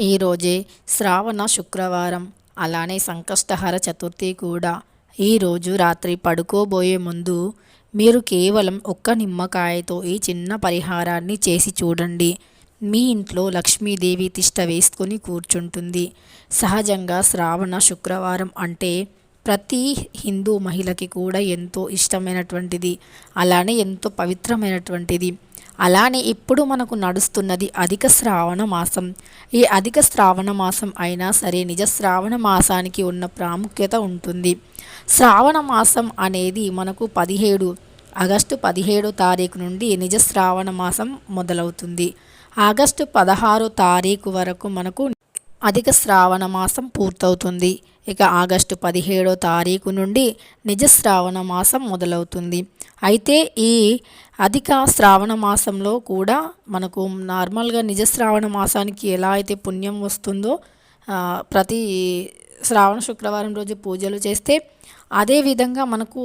ఈరోజే శ్రావణ శుక్రవారం. అలానే సంకష్టహర చతుర్థి కూడా. ఈరోజు రాత్రి పడుకోబోయే ముందు మీరు కేవలం ఒక్క నిమ్మకాయతో ఈ చిన్న పరిహారాన్ని చేసి చూడండి. మీ ఇంట్లో లక్ష్మీదేవి తిష్ట వేసుకొని కూర్చుంటుంది. సహజంగా శ్రావణ శుక్రవారం అంటే ప్రతి హిందూ మహిళకి కూడా ఎంతో ఇష్టమైనటువంటిది. అలానే ఎంతో పవిత్రమైనటువంటిది. అలానే ఇప్పుడు మనకు నడుస్తున్నది అధిక శ్రావణ మాసం. ఈ అధిక శ్రావణ మాసం అయినా సరే నిజ శ్రావణ మాసానికి ఉన్న ప్రాముఖ్యత ఉంటుంది. శ్రావణ మాసం అనేది మనకు పదిహేడు ఆగస్టు పదిహేడో తారీఖు నుండి నిజ శ్రావణ మాసం మొదలవుతుంది. ఆగస్టు పదహారో తారీఖు వరకు మనకు అధిక శ్రావణ మాసం పూర్తవుతుంది. ఇక ఆగస్టు పదిహేడో తారీఖు నుండి నిజ శ్రావణ మాసం మొదలవుతుంది. అయితే ఈ అధిక శ్రావణ మాసంలో కూడా మనకు నార్మల్గా నిజ శ్రావణ మాసానికి ఎలా అయితే పుణ్యం వస్తుందో ప్రతి శ్రావణ శుక్రవారం రోజు పూజలు చేస్తే అదేవిధంగా మనకు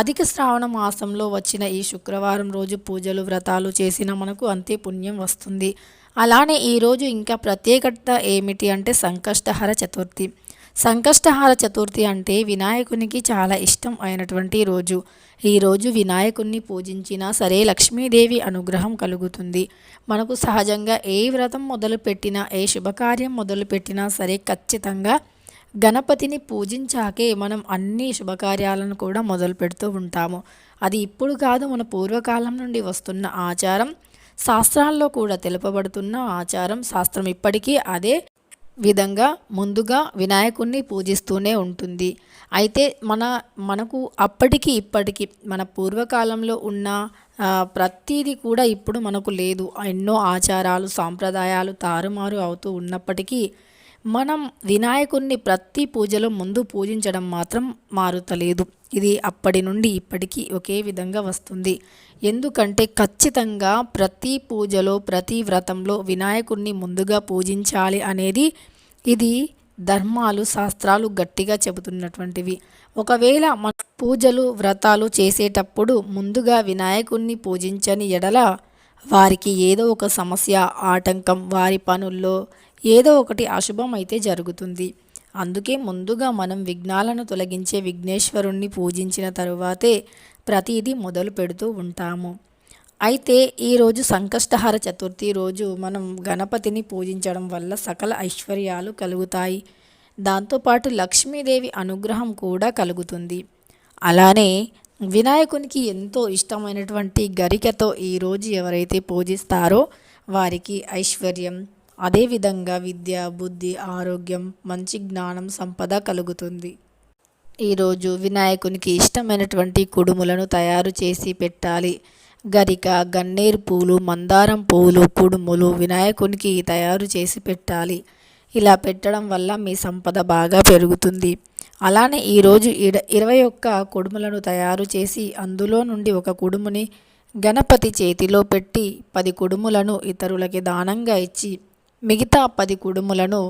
అధిక శ్రావణ మాసంలో వచ్చిన ఈ శుక్రవారం రోజు పూజలు వ్రతాలు చేసిన మనకు అంతే పుణ్యం వస్తుంది. అలానే ఈరోజు ఇంకా ప్రత్యేకత ఏమిటి అంటే సంకష్టహర చతుర్థి. సంకష్టహార చతుర్థి అంటే వినాయకునికి చాలా ఇష్టం అయినటువంటి రోజు. ఈరోజు వినాయకుణ్ణి పూజించినా సరే లక్ష్మీదేవి అనుగ్రహం కలుగుతుంది. మనకు సహజంగా ఏ వ్రతం మొదలుపెట్టినా ఏ శుభకార్యం మొదలుపెట్టినా సరే ఖచ్చితంగా గణపతిని పూజించాకే మనం అన్ని శుభకార్యాలను కూడా మొదలు పెడుతూ ఉంటాము. అది ఇప్పుడు కాదు మన పూర్వకాలం నుండి వస్తున్న ఆచారం. శాస్త్రాల్లో కూడా తెలుపబడుతున్న ఆచారం శాస్త్రం ఇప్పటికీ అదే విధంగా ముందుగా వినాయకుణ్ణి పూజిస్తూనే ఉంటుంది. అయితే మన మనకు అప్పటికి ఇప్పటికి మన పూర్వకాలంలో ఉన్న ప్రతీది కూడా ఇప్పుడు మనకు లేదు. ఎన్నో ఆచారాలు సాంప్రదాయాలు తారుమారు అవుతూ ఉన్నప్పటికీ మనం వినాయకుణ్ణి ప్రతి పూజలో ముందు పూజించడం మాత్రం మారుతలేదు. ఇది అప్పటి నుండి ఇప్పటికీ ఒకే విధంగా వస్తుంది. ఎందుకంటే ఖచ్చితంగా ప్రతి పూజలో ప్రతి వ్రతంలో వినాయకుణ్ణి ముందుగా పూజించాలి అనేది ఇది ధర్మాలు శాస్త్రాలు గట్టిగా చెబుతున్నటువంటివి. ఒకవేళ మన పూజలు వ్రతాలు చేసేటప్పుడు ముందుగా వినాయకుణ్ణి పూజించని ఎడల వారికి ఏదో ఒక సమస్య ఆటంకం వారి పనుల్లో ఏదో ఒకటి అశుభం అయితే జరుగుతుంది. అందుకే ముందుగా మనం విఘ్నాలను తొలగించే విఘ్నేశ్వరుణ్ణి పూజించిన తరువాతే ప్రతిదీ మొదలు పెడుతూ ఉంటాము. అయితే ఈరోజు సంకష్టహార చతుర్థి రోజు మనం గణపతిని పూజించడం వల్ల సకల ఐశ్వర్యాలు కలుగుతాయి. దాంతోపాటు లక్ష్మీదేవి అనుగ్రహం కూడా కలుగుతుంది. అలానే వినాయకునికి ఎంతో ఇష్టమైనటువంటి గరికతో ఈరోజు ఎవరైతే పూజిస్తారో వారికి ఐశ్వర్యం అదేవిధంగా విద్య బుద్ధి ఆరోగ్యం మంచి జ్ఞానం సంపద కలుగుతుంది. ఈరోజు వినాయకునికి ఇష్టమైనటువంటి కుడుములను తయారు చేసి పెట్టాలి. గరిక గన్నేరు పూలు మందారం పూలు కుడుములు వినాయకునికి తయారు చేసి పెట్టాలి. ఇలా పెట్టడం వల్ల మీ సంపద బాగా పెరుగుతుంది. అలానే ఈరోజు ఇడ ఇరవై ఒక్క కుడుములను తయారు చేసి అందులో నుండి ఒక కుడుముని గణపతి చేతిలో పెట్టి పది కుడుములను ఇతరులకి దానంగా ఇచ్చి మిగతా పది కుడుములను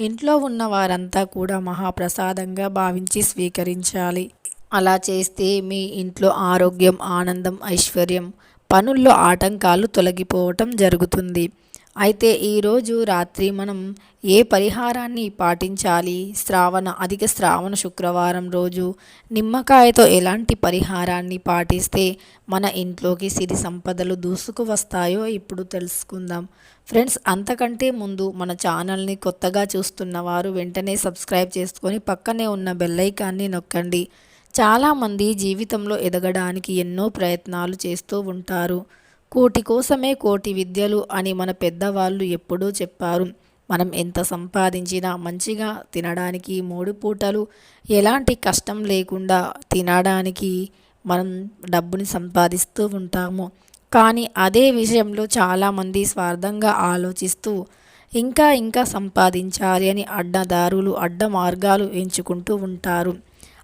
ఇంట్లో ఉన్న వారంతా కూడా మహాప్రసాదంగా భావించి స్వీకరించాలి. అలా చేస్తే మీ ఇంట్లో ఆరోగ్యం ఆనందం ఐశ్వర్యం పనుల్లో ఆటంకాలు తొలగిపోవటం జరుగుతుంది. అయితే ఈరోజు రాత్రి మనం ఏ పరిహారాన్ని పాటించాలి? శ్రావణ అధిక శ్రావణ శుక్రవారం రోజు నిమ్మకాయతో ఎలాంటి పరిహారాన్ని పాటిస్తే మన ఇంట్లోకి సిరి సంపదలు దూసుకు వస్తాయో ఇప్పుడు తెలుసుకుందాం. ఫ్రెండ్స్ అంతకంటే ముందు మన ఛానల్ని కొత్తగా చూస్తున్న వారు వెంటనే సబ్స్క్రైబ్ చేసుకొని పక్కనే ఉన్న బెల్లైకాన్ని నొక్కండి. చాలామంది జీవితంలో ఎదగడానికి ఎన్నో ప్రయత్నాలు చేస్తూ ఉంటారు. కోటి కోసమే కోటి విద్యలు అని మన పెద్దవాళ్ళు ఎప్పుడూ చెప్పారు. మనం ఎంత సంపాదించినా మంచిగా తినడానికి మూడు పూటలు ఎలాంటి కష్టం లేకుండా తినడానికి మనం డబ్బుని సంపాదిస్తూ ఉంటాము. కానీ అదే విషయంలో చాలామంది స్వార్థంగా ఆలోచిస్తూ ఇంకా ఇంకా సంపాదించాలి అని అడ్డదారులు అడ్డ మార్గాలు ఎంచుకుంటూ ఉంటారు.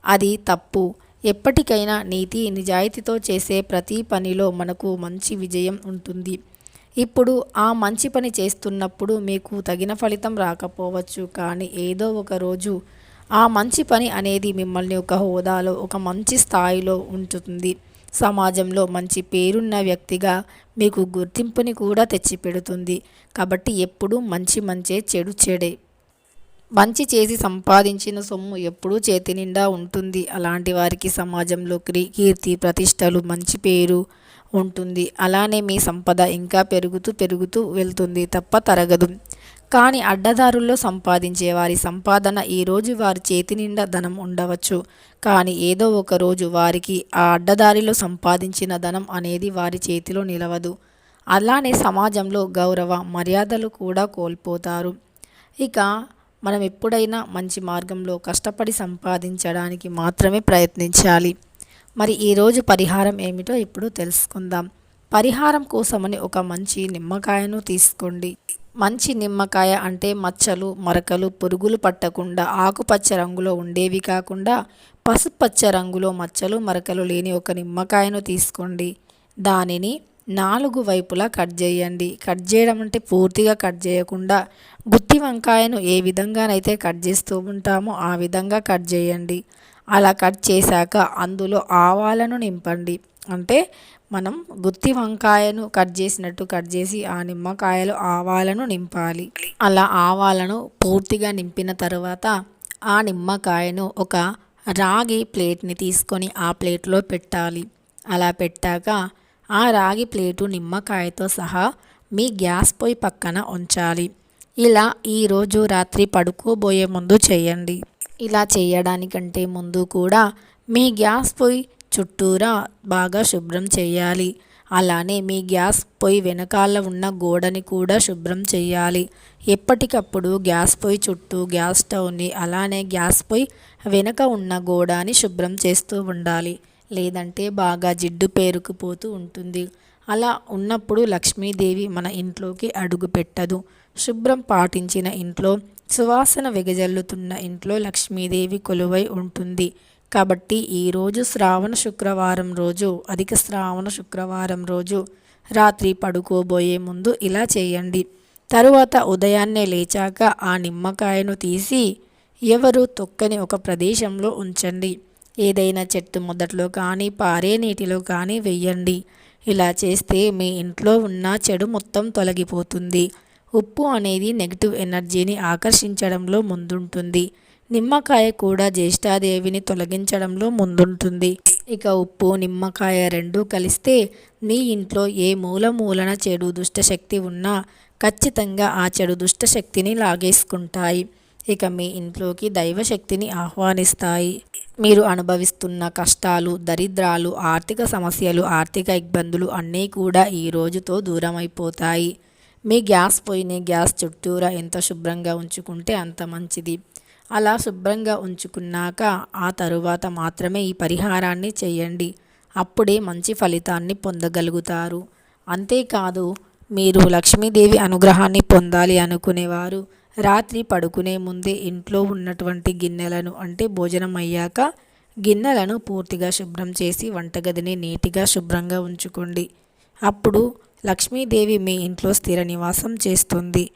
అది తప్పు. ఎప్పటికైనా నీతి నిజాయితీతో చేసే ప్రతి పనిలో మనకు మంచి విజయం ఉంటుంది. ఇప్పుడు ఆ మంచి పని చేస్తున్నప్పుడు మీకు తగిన ఫలితం రాకపోవచ్చు. కానీ ఏదో ఒక రోజు ఆ మంచి పని అనేది మిమ్మల్ని ఒక హోదాలో ఒక మంచి స్థాయిలో ఉంచుతుంది. సమాజంలో మంచి పేరున్న వ్యక్తిగా మీకు గుర్తింపుని కూడా తెచ్చిపెడుతుంది. కాబట్టి ఎప్పుడూ మంచి మంచే చెడు చెడే. మంచి చేసి సంపాదించిన సొమ్ము ఎప్పుడూ చేతి నిండా ఉంటుంది. అలాంటి వారికి సమాజంలో కీర్తి ప్రతిష్టలు మంచి పేరు ఉంటుంది. అలానే మీ సంపద ఇంకా పెరుగుతూ పెరుగుతూ వెళ్తుంది తప్ప తరగదు. కానీ అడ్డదారుల్లో సంపాదించే వారి సంపాదన ఈరోజు వారి చేతి నిండా ధనం ఉండవచ్చు. కానీ ఏదో ఒక రోజు వారికి ఆ అడ్డదారిలో సంపాదించిన ధనం అనేది వారి చేతిలో నిలవదు. అలానే సమాజంలో గౌరవ మర్యాదలు కూడా కోల్పోతారు. ఇక మనం ఎప్పుడైనా మంచి మార్గంలో కష్టపడి సంపాదించడానికి మాత్రమే ప్రయత్నించాలి. మరి ఈరోజు పరిహారం ఏమిటో ఇప్పుడు తెలుసుకుందాం. పరిహారం కోసమని ఒక మంచి నిమ్మకాయను తీసుకోండి. మంచి నిమ్మకాయ అంటే మచ్చలు మరకలు పురుగులు పట్టకుండా ఆకుపచ్చ రంగులో ఉండేవి కాకుండా పసుపచ్చ రంగులో మచ్చలు మరకలు లేని ఒక నిమ్మకాయను తీసుకోండి. దానిని నాలుగు వైపులా కట్ చేయండి. కట్ చేయడం అంటే పూర్తిగా కట్ చేయకుండా గుత్తి వంకాయను ఏ విధంగానైతే కట్ చేస్తూ ఉంటామో ఆ విధంగా కట్ చేయండి. అలా కట్ చేశాక అందులో ఆవాలను నింపండి. అంటే మనం గుత్తి వంకాయను కట్ చేసినట్టు కట్ చేసి ఆ నిమ్మకాయలు ఆవాలను నింపాలి. అలా ఆవాలను పూర్తిగా నింపిన తర్వాత ఆ నిమ్మకాయను ఒక రాగి ప్లేట్ని తీసుకొని ఆ ప్లేట్లో పెట్టాలి. అలా పెట్టాక ఆ రాగి ప్లేటు నిమ్మకాయతో సహా మీ గ్యాస్ పొయ్యి పక్కన ఉంచాలి. ఇలా ఈరోజు రాత్రి పడుకోబోయే ముందు చేయండి. ఇలా చేయడానికంటే ముందు కూడా మీ గ్యాస్ పొయ్యి చుట్టూరా బాగా శుభ్రం చేయాలి. అలానే మీ గ్యాస్ పొయ్యి వెనకాల ఉన్న గోడని కూడా శుభ్రం చేయాలి. ఎప్పటికప్పుడు గ్యాస్ పొయ్యి చుట్టూ గ్యాస్ స్టవ్ని అలానే గ్యాస్ పొయ్యి వెనక ఉన్న గోడని శుభ్రం చేస్తూ ఉండాలి. లేదంటే బాగా జిడ్డు పేరుకుపోతూ ఉంటుంది. అలా ఉన్నప్పుడు లక్ష్మీదేవి మన ఇంట్లోకి అడుగు పెట్టదు. శుభ్రం పాటించిన ఇంట్లో సువాసన వెగజల్లుతున్న ఇంట్లో లక్ష్మీదేవి కొలువై ఉంటుంది. కాబట్టి ఈరోజు శ్రావణ శుక్రవారం రోజు అధిక శ్రావణ శుక్రవారం రోజు రాత్రి పడుకోబోయే ముందు ఇలా చేయండి. తరువాత ఉదయాన్నే లేచాక ఆ నిమ్మకాయను తీసి ఎవరు తొక్కని ఒక ప్రదేశంలో ఉంచండి. ఏదైనా చెట్టు మొదట్లో కానీ పారే నీటిలో కానీ వెయ్యండి ఇలా చేస్తే మీ ఇంట్లో ఉన్న చెడు మొత్తం తొలగిపోతుంది. ఉప్పు అనేది నెగిటివ్ ఎనర్జీని ఆకర్షించడంలో ముందుంటుంది. నిమ్మకాయ కూడా జ్యేష్ఠాదేవిని తొలగించడంలో ముందుంటుంది. ఇక ఉప్పు నిమ్మకాయ రెండూ కలిస్తే నీ ఇంట్లో ఏ మూల మూలన చెడు దుష్టశక్తి ఉన్నా ఖచ్చితంగా ఆ చెడు దుష్టశక్తిని లాగేసుకుంటాయి. ఇక మీ ఇంట్లోకి దైవశక్తిని ఆహ్వానిస్తాయి. మీరు అనుభవిస్తున్న కష్టాలు దరిద్రాలు ఆర్థిక సమస్యలు ఆర్థిక ఇబ్బందులు అన్నీ కూడా ఈ రోజుతో దూరం అయిపోతాయి మీ గ్యాస్ పోయిన గ్యాస్ చుట్టూరా ఎంత శుభ్రంగా ఉంచుకుంటే అంత మంచిది. అలా శుభ్రంగా ఉంచుకున్నాక ఆ తరువాత మాత్రమే ఈ పరిహారాన్ని చేయండి. అప్పుడే మంచి ఫలితాన్ని పొందగలుగుతారు. అంతేకాదు మీరు లక్ష్మీదేవి అనుగ్రహాన్ని పొందాలి అనుకునేవారు. రాత్రి పడుకునే ముందే ఇంట్లో ఉన్నటువంటి గిన్నెలను అంటే భోజనం అయ్యాక గిన్నెలను పూర్తిగా శుభ్రం చేసి వంటగదిని నీటిగా శుభ్రంగా ఉంచుకోండి. అప్పుడు లక్ష్మీదేవి మీ ఇంట్లో స్థిర నివాసం చేస్తుంది.